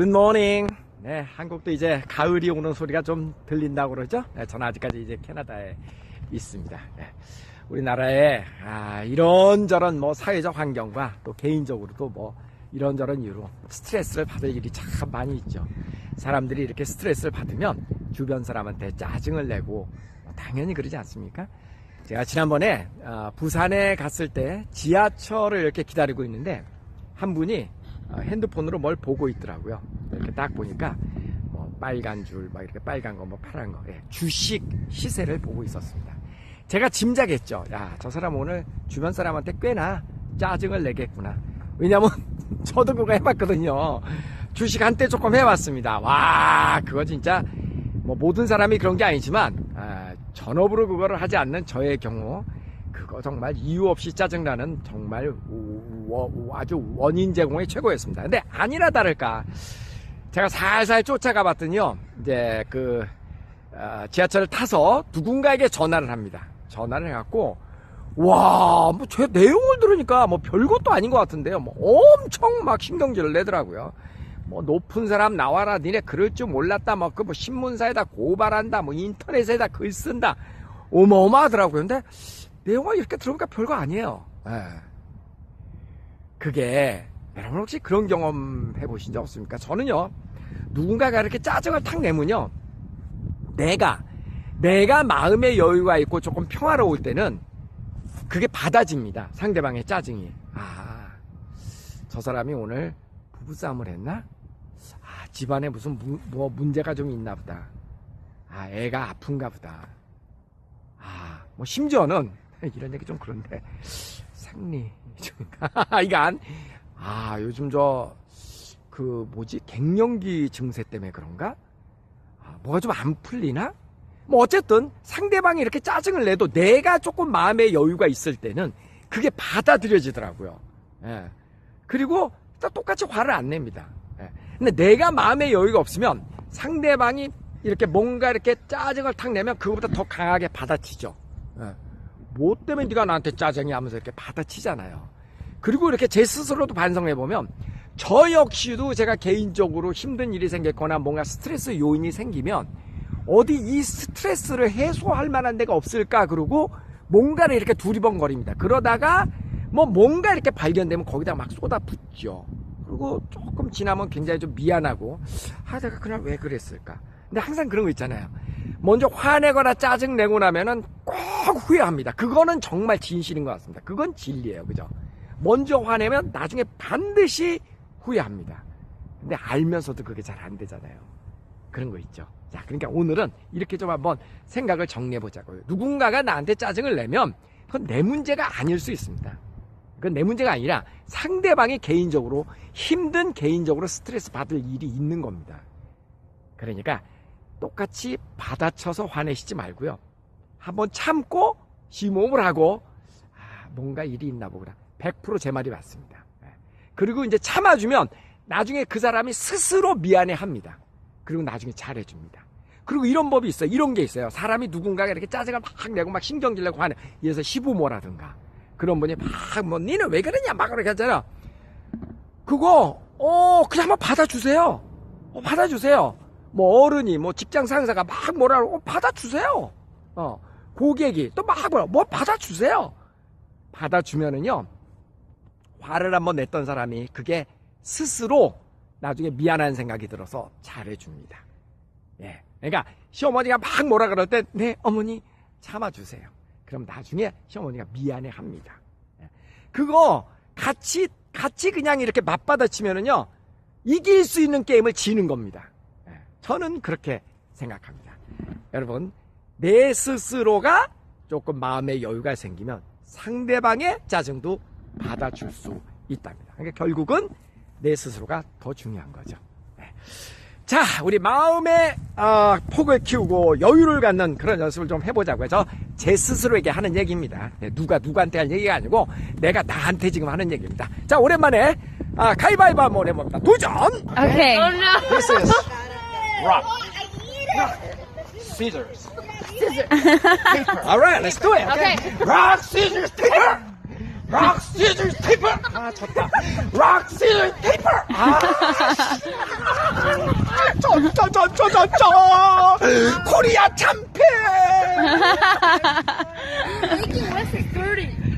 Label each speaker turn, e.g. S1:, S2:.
S1: 굿모닝. 네, 한국도 이제 가을이 오는 소리가 좀 들린다고 그러죠? 네, 저는 아직까지 이제 캐나다에 있습니다. 네. 우리나라에 아, 이런저런 뭐 사회적 환경과 또 개인적으로도 뭐 이런저런 이유로 스트레스를 받을 일이 참 많이 있죠. 사람들이 이렇게 스트레스를 받으면 주변 사람한테 짜증을 내고 뭐 당연히 그러지 않습니까? 제가 지난번에 아, 부산에 갔을 때 지하철을 이렇게 기다리고 있는데 한 분이 어, 핸드폰으로 뭘 보고 있더라고요. 이렇게 딱 보니까 뭐 빨간 줄, 막 이렇게 빨간 거, 뭐 파란 거, 예, 주식 시세를 보고 있었습니다. 제가 짐작했죠. 야, 저 사람 오늘 주변 사람한테 꽤나 짜증을 내겠구나. 왜냐면 저도 그거 해봤거든요. 주식 한때 조금 해봤습니다. 와, 그거 진짜 뭐 모든 사람이 그런 게 아니지만 아, 전업으로 그거를 하지 않는 저의 경우 그거 정말 이유 없이 짜증나는 정말 워- 워- 아주 원인 제공의 최고였습니다. 근데 아니나 다를까 제가 살살 쫓아가 봤더니요 이제 그 아, 지하철을 타서 누군가에게 전화를 합니다. 전화를 해갖고 와, 뭐 제 내용을 들으니까 뭐 별것도 아닌 것 같은데요. 뭐 엄청 막 신경질을 내더라고요. 뭐 높은 사람 나와라, 니네 그럴 줄 몰랐다, 뭐 그 뭐 신문사에다 고발한다, 뭐 인터넷에다 글 쓴다, 어마어마하더라고요. 근데 내용을 이렇게 들어보니까 별거 아니에요. 예. 그게 여러분 혹시 그런 경험 해보신 적 없습니까? 저는요 누군가가 이렇게 짜증을 탁 내면요 내가 내가 마음의 여유가 있고 조금 평화로울 때는 그게 받아집니다. 상대방의 짜증이. 아, 저 사람이 오늘 부부싸움을 했나? 아, 집안에 무슨 무- 뭐 문제가 좀 있나 보다. 아, 애가 아픈가 보다. 아, 뭐 심지어는 이런 얘기 좀 그런데 생리 이간 아, 요즘 저 그 뭐지? 갱년기 증세 때문에 그런가? 아, 뭐가 좀 안 풀리나? 뭐 어쨌든 상대방이 이렇게 짜증을 내도 내가 조금 마음의 여유가 있을 때는 그게 받아들여지더라고요. 예. 그리고 또 똑같이 화를 안 냅니다. 예. 근데 내가 마음의 여유가 없으면 상대방이 이렇게 뭔가 이렇게 짜증을 탁 내면 그거보다 더 강하게 받아치죠. 예. 뭐 때문에 네가 나한테 짜증이 하면서 이렇게 받아치잖아요. 그리고 이렇게 제 스스로도 반성해 보면 저 역시도 제가 개인적으로 힘든 일이 생겼거나 뭔가 스트레스 요인이 생기면 어디 이 스트레스를 해소할 만한 데가 없을까 그러고 뭔가를 이렇게 두리번거립니다. 그러다가 뭐 뭔가 이렇게 발견되면 거기다 막 쏟아붓죠. 그리고 조금 지나면 굉장히 좀 미안하고 아 내가 그날 왜 그랬을까. 근데 항상 그런 거 있잖아요. 먼저 화내거나 짜증 내고 나면은 꼭 후회합니다. 그거는 정말 진실인 것 같습니다. 그건 진리예요. 그죠? 먼저 화내면 나중에 반드시 후회합니다. 근데 알면서도 그게 잘 안 되잖아요. 그런 거 있죠. 자, 그러니까 오늘은 이렇게 좀 한번 생각을 정리해 보자고요. 누군가가 나한테 짜증을 내면 그건 내 문제가 아닐 수 있습니다. 그건 내 문제가 아니라 상대방이 개인적으로 힘든 개인적으로 스트레스 받을 일이 있는 겁니다. 그러니까 똑같이 받아쳐서 화내시지 말고요. 한번 참고 심호흡을 하고 아, 뭔가 일이 있나 보구나. 100%제 말이 맞습니다. 예. 그리고 이제 참아주면 나중에 그 사람이 스스로 미안해 합니다. 그리고 나중에 잘해줍니다. 그리고 이런 법이 있어요. 이런 게 있어요. 사람이 누군가가 이렇게 짜증을 막 내고 막 신경질 내고 하는, 예를 시부모라든가. 그런 분이 막, 뭐, 니는 왜 그러냐? 막 그렇게 하잖아. 그거, 어, 그냥 한번 받아주세요. 어, 받아주세요. 뭐, 어른이, 뭐, 직장 상사가 막 뭐라 그러고, 어, 받아주세요. 어, 고객이 또 막 뭐라, 뭐, 받아주세요. 받아주면은요, 화를 한번 냈던 사람이 그게 스스로 나중에 미안한 생각이 들어서 잘해줍니다. 예. 그러니까 시어머니가 막 뭐라 그럴 때, 네, 어머니 참아주세요. 그럼 나중에 시어머니가 미안해 합니다. 예. 그거 같이, 같이 그냥 이렇게 맞받아치면은요, 이길 수 있는 게임을 지는 겁니다. 예. 저는 그렇게 생각합니다. 여러분, 내 스스로가 조금 마음의 여유가 생기면 상대방의 짜증도 받아줄 수 있답니다. 그러니까 결국은 내 스스로가 더 중요한 거죠. 네. 자, 우리 마음의 어, 폭을 키우고 여유를 갖는 그런 연습을 좀 해보자고요. 저제 스스로에게 하는 얘기입니다. 네, 누가 누구한테 할 얘기가 아니고 내가 나한테 지금 하는 얘기입니다. 자, 오랜만에 아, 가위바위보 한번 해봅니다. 도전!
S2: Okay.
S1: This is rock. Scissors. Paper. All right, let's do it. Okay. Rock, scissors, paper. Rock, scissors, paper. 아, 졌다. Rock, scissors, paper. 아, 짜자자자자 코리아 참패